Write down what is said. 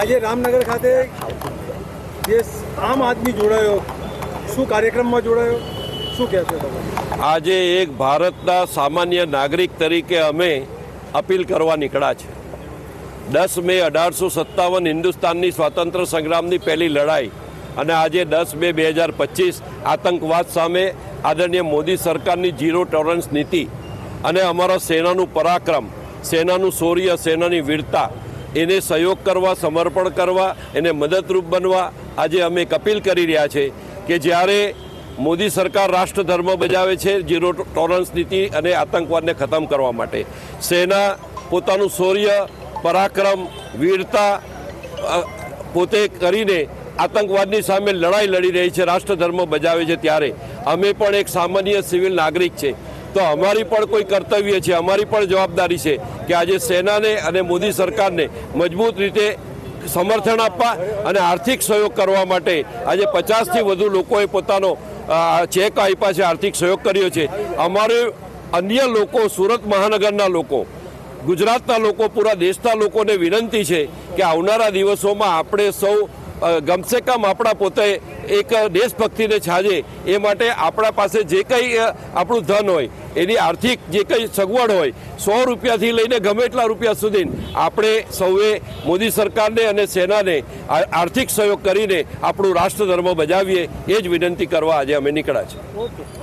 આજે રામનગર ખાતે જે આમ આદમી જોડાયો, શું કાર્યક્રમમાં જોડાયો? શું કહેશો આજે એક ભારતના સામાન્ય નાગરિક તરીકે અમે અપીલ કરવા નીકળ્યા છે. દસ મે અઢારસો સત્તાવન હિન્દુસ્તાનની સ્વાતંત્ર્ય સંગ્રામની પહેલી લડાઈ અને આજે દસ મે બે હજાર પચીસ આતંકવાદ સામે આદરણીય મોદી સરકારની ઝીરો ટોલરન્સ નીતિ અને અમારા સેનાનું પરાક્રમ, સેનાનું શૌર્ય, સેનાની વીરતા એને સહયોગ કરવા, સમર્પણ કરવા, એને મદદરૂપ બનવા આજે અમે એક અપીલ કરી રહ્યા છે કે જ્યારે મોદી સરકાર રાષ્ટ્ર ધર્મ બજાવે છે, ઝીરો ટોલરન્સ નીતિ અને આતંકવાદને ખતમ કરવા માટે, સેના પોતાનું શૌર્ય, પરાક્રમ, વીરતા પોતે કરીને આતંકવાદની સામે લડાઈ લડી રહી છે રાષ્ટ્ર ધર્મ બજાવે છે ત્યારે, અમે પણ એક સામાન્ય સિવિલ નાગરિક છે. તો અમારી પણ કોઈ કર્તવ્ય છે, અમારી પણ જવાબદારી છે કે આજે સેનાને અને મોદી સરકારને મજબૂત રીતે સમર્થન આપવા અને આર્થિક સહયોગ કરવા માટે આજે પચાસથી વધુ લોકોએ પોતાનો ચેક આપ્યા છે, આર્થિક સહયોગ કર્યો છે. અમારે અન્ય લોકો, સુરત મહાનગરના લોકો, ગુજરાતના લોકો, પૂરા દેશના લોકોને વિનંતી છે કે આવનારા દિવસોમાં આપણે સૌ ગમસે કમ આપણા પોતે એક દેશભક્તિને છાજે એ માટે આપણા પાસે જે કંઈ આપણું ધન હોય, એની આર્થિક જે કંઈ સગવડ હોય, સો રૂપિયાથી લઈને ગમે એટલા રૂપિયા સુધી આપણે સૌએ મોદી સરકારને અને સેનાને આર્થિક સહયોગ કરીને આપણું રાષ્ટ્રધર્મ બજાવીએ, એ જ વિનંતી કરવા આજે અમે નીકળ્યા છે ઓકે.